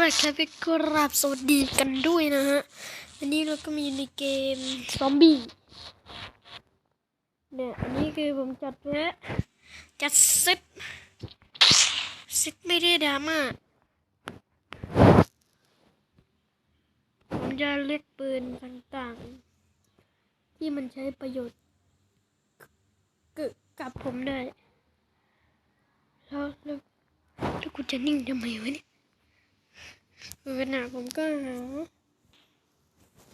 รครับพี่กราบสวัสดีกันด้วยนะฮะอันนี้เราก็มีในเกมซอมบี้ เนี่ย อันนี้คือผมจัดไว้จัดซตเซตไม่ได้ดราม่า ผมจะเลือกปืนต่างๆ ที่มันใช้ประโยชน์กกับผมได้ แล้วแล้วแล้วกูจะนิ่งทำไมวะเนี่ย เออหาผมก็หา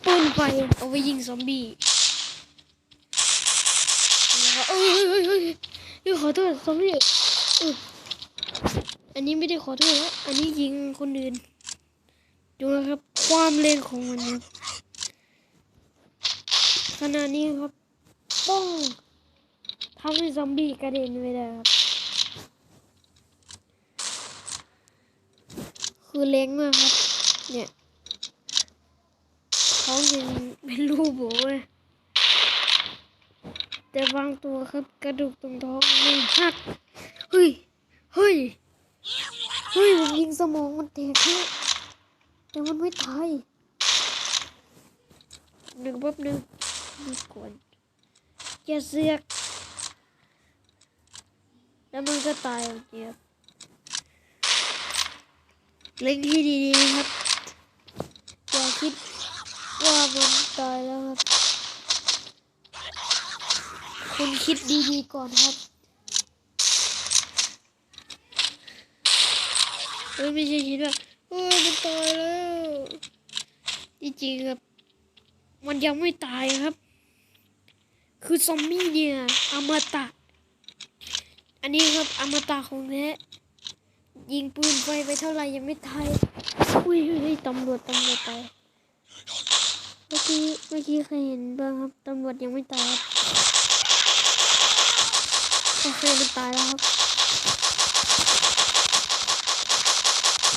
ปืนไฟเอาไว้ยิงซอมบี้แล้วเอ้ยเอ้ยเอ้ยเอ้ยขอโทษซอมบี้อันนี้ไม่ได้ขอโทษนะอันนี้ยิงคนอื่น ดูนะครับ ความเร็วของมันนะขณะนี้ครับป้องทำให้ซอมบี้กระเด็นไปได้ครับ คือเล้งมากครับ เนี่ยเขายังเป็นรูปโบเว้ยแต่บางตัวครับกระดูกตรงท้องไม่หัก เฮ้ย เฮ้ย เฮ้ยผมยิงสมองมันแตกแล้วแต่มันไม่ตายหนึ่งแป๊บหนึ่งมีก่อนอย่าเสือกแล้วมันก็ตายเอาเดียว เล็งที่ดีๆครับอย่าคิดว่ามันตายแล้วครับ คุณคิดดีๆก่อนครับไม่ใช่คิดว่าเออมันตายแล้วจริงๆครับ มันยังไม่ตายครับ คือซอมบี้เนี่ยอมตะ อันนี้ครับอมตะของแท้ ยิงปืนไปไปเท่าไหร่ยังไม่ตายอุ้ยเฮ้ยตำรวจตำรวจตายเมื่อกี้เมื่อกี้เคยเห็นบ้างครับตำรวจยังไม่ตายโอเคมันตายแล้วครับ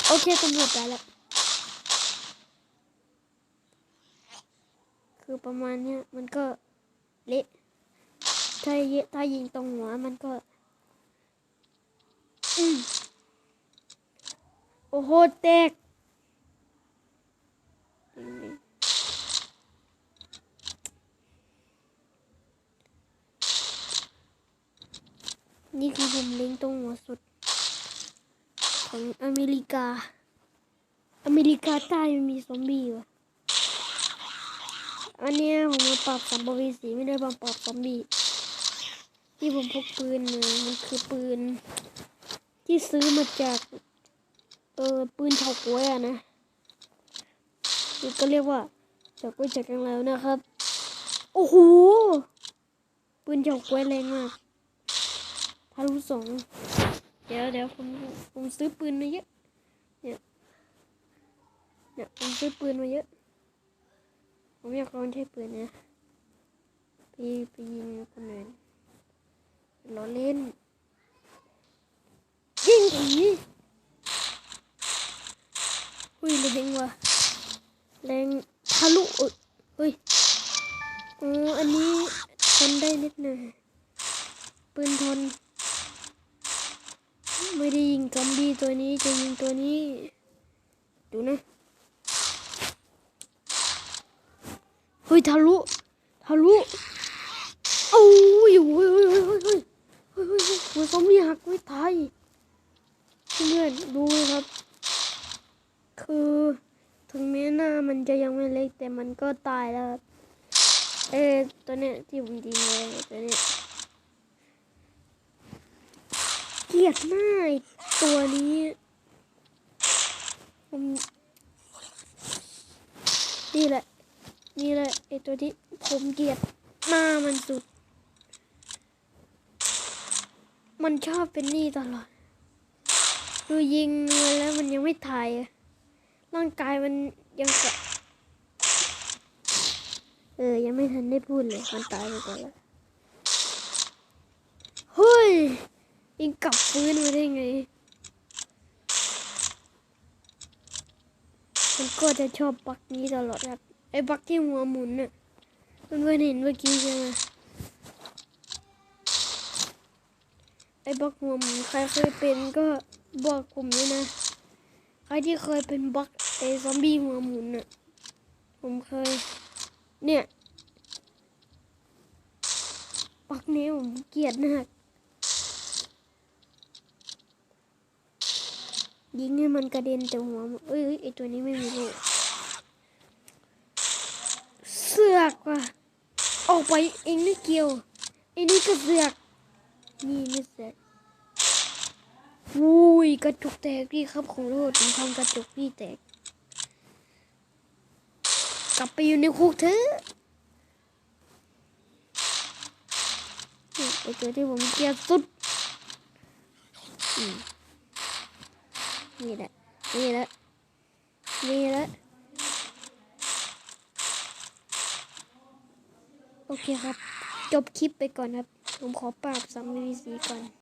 โอเคตำรวจตายแล้วคือประมาณเนี้ยมันก็เละถ้าเยถ้ายิงตรงหัวมันก็ อืม โอ้โหแตกนี่คือผมเล็งตรงหัวสุด ของอเมริกา อเมริกาใต้มันมีซอมบี้วะอันนี้ผมมาปราบสัมภเวสีไม่ได้มาปราบซอมบี้ที่ผมพกปืนมามันคือปืน ที่ซื้อมาจาก ออปืนเฉาก๊วยอะนะก็เรียกว่าเฉาก๊วยจากกังแล้วนะครับ โอ้โหปืนเฉาก๊วยแรงมากทะลุสองเดี๋ยวเดี๋ยวผมผมซื้อปืนมาเยอะเนี่ยเนี่ยผมซื้อปืนมาเยอะ ผมอยากลองใช้ปืนนะไปไปยิงคนอื่นล้อเล่นยิงผี อุ้ยแรงว่ะแรงทะลุเอ้ยเฮ้ยอ๋ออันนี้ทนได้นิดหน่อยปืนทน ไม่ได้ยิงซอมบี้ตัวนี้จะยิงตัวนี้ ดูนะเฮ้ยทะลุทะลุโอ้ยเฮ้ยเฮ้ยเฮ้ยเฮ้ยเฮ้ยเฮ้ยเฮ้ยเฮ้ยหัวซอมบี้หักไม่ตายเพื่อนๆดูนะครับ คือถึงแม้หน้ามันจะยังไม่เล็กแต่มันก็ตายแล้วครับเออตัวเนี้ยที่ผมยิงเลยตัวเนี้ยเกลียดหน้าไอ้ตัวนี้ผมนี่แหละนี่แหละไอตัวที่ผมเกลียดหน้ามันสุด มันชอบเป็นนี่ตลอดคือยิงมันแล้วมันยังไม่ตายอะ ร่างกายมันยังกะเออ ยังไม่ทันได้พูดเลย มันตายไปก่อนแล้วเฮ้ยยิงกลับฟื้นมาได้ไง มันก็จะชอบบักนี้ตลอดครับ ไอ้บักที่หัวหมุนน่ะเพื่อนเห็นเมื่อกี้ใช่ไหมไอ้บักหัวหมุนใครเคยเป็นก็บอกผมด้วยนะ ครที่เคยเป็นบักไอซอมบี้หัวหมุนน่ะผมเคย เนี่ยบักนี้ผมเกลียดมากยิงให้มันกระเด็นแต่หัวมันเอ้ยไอตัวนี้ไม่มีโลกเสือกว่ะออกไปเองไม่เกี่ยวไอ้นี่ก็เสือกนี่ไม่เสือก อุ้ยกระจกแตกพี่ครับของโทษผมทำกระจกพี่แตก กลับไปอยู่ในคุกเถอะไอตัวที่ผมเกลียดสุด นี่แหละ นี่แหละ นี่แหละ โอเคครับ จบคลิปไปก่อนครับ ผมขอปราบสัมภีสีก่อน